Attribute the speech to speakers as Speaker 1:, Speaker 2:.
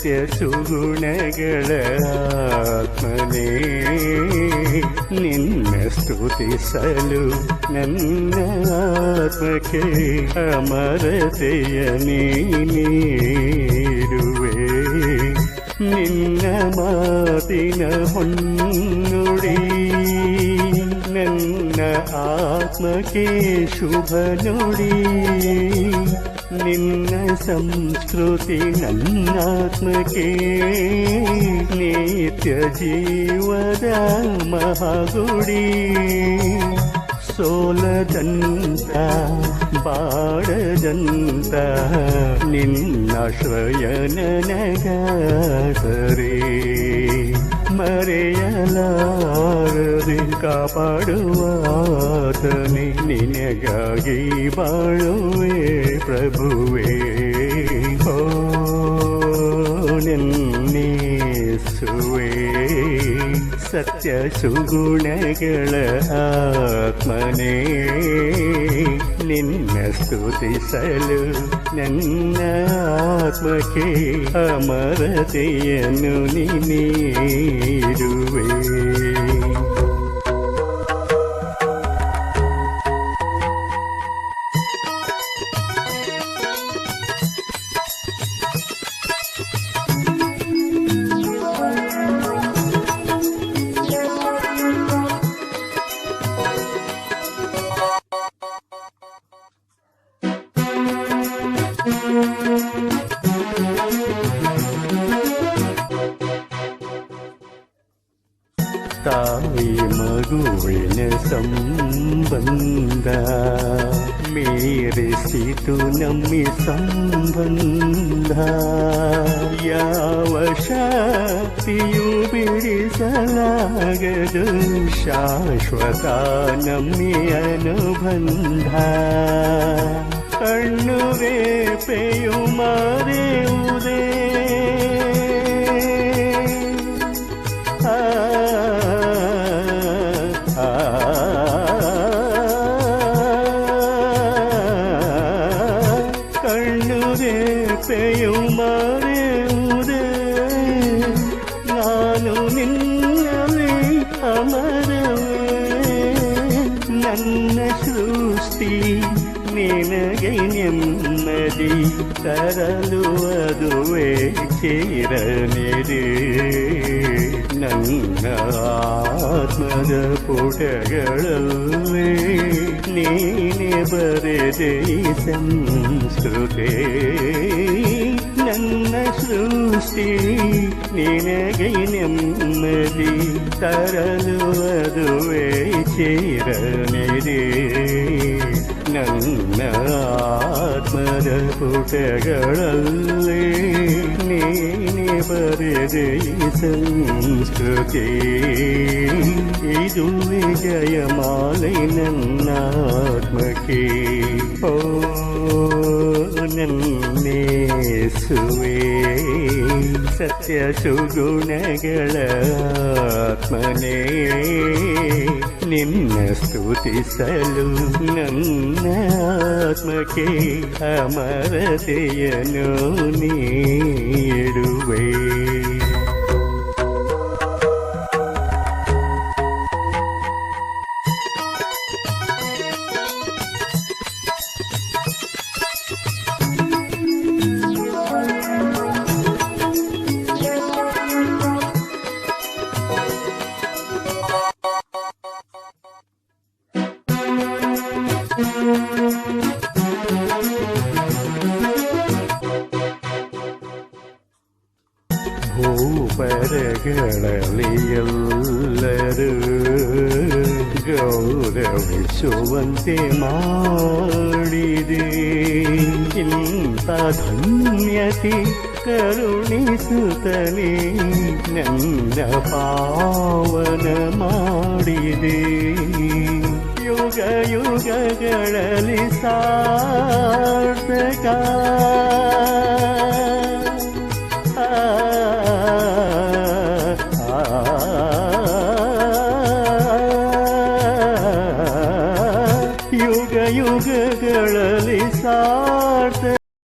Speaker 1: സത്യ സുഗുണകളാത്മനേ നിന്ന സ്തുതി സലു നന്നാത്മകേ അമരതയ നീരുവേ. നിന്ന മാതിന ഹൊന്നുടീ നന്ന ആത്മകേ ಶುಭ ನಿನ್ನ ಸಂಸ್ಕೃತಿ ನನ್ನಾತ್ಮಕೆ ನಿತ್ಯ ಜೀವದ ಮಹಾಗುಡಿ. ಸೋಲದಂತ ಬಾಡದಂತ ನಿನ್ನ बाडजन्ता निन्नाश्रयनगरे ಮರೆಯಲಾರದೆ ಕಾಪಾಡುವಾತನೆ ನಿನಗಾಗಿ ಬಾಳುವೆ ಪ್ರಭುವೇ ಹೋ ನೆನ್ನೇಸುವೆ ಸತ್ಯ ಸುಗುಣಗಳ ಆತ್ಮನೇ ನಿನ್ನ ಸ್ತುತಿಸಲು ನನ್ನ ಆತ್ಮಕ್ಕೆ ಅಮರತೆಯನ್ನು ನೀರುವೆ ूर्ण सम्बन्ध मे ऋषि तु न मि सम्बन्धा यावशासनागदृशाश्वता न मि अनुबन्धा। ನಿನಗೆ ನೆಮ್ಮದಿ ತರಲು ಅದುವೇ ಚಿರನಿರಿ ನನ್ನ ಆತ್ಮದ ಪುಟಗಳಲ್ಲಿ ನೀನೆ ಬರೆದೆ ಸಂಸ್ಕೃತೆ ನನ್ನ ಸೃಷ್ಟಿ ನಿನಗೆ ನೆಮ್ಮದಿ ತರಲು ಅದುವೇ ಚಿರನಿರಿ ನನ್ನ ಆತ್ಮದಪುಟಗಳಲ್ಲಿ ನೀನೆ ಬರೆದೆಯ ಸಂಸ್ಕೃತಿ ಇದು ವಿಜಯಮಾಲೆ ನನ್ನ ಆತ್ಮಕ್ಕೆ ಓ ನನ್ನೇಸುವೆ ಸತ್ಯ ಸುಗುಣಗಳ ಆತ್ಮನೇ ನಿನ್ನ ಸ್ತುತಿಸಲು ನನ್ನ ಆತ್ಮಕ್ಕೆ ಅಮರತೆಯನ್ನು ನೀಡುವೆ ഭൂപരകളിയല്ലരു ഗൗരവിശുവന്തി മാടിതേ ധന്യതി ಕರುಣಿಸುತ್ತಲೇ ನನ್ನ ಪಾವನ ಮಾಡಿದೆ ಯುಗ ಯುಗಗಳಲ್ಲಿ ಸಾರ್ಥಕ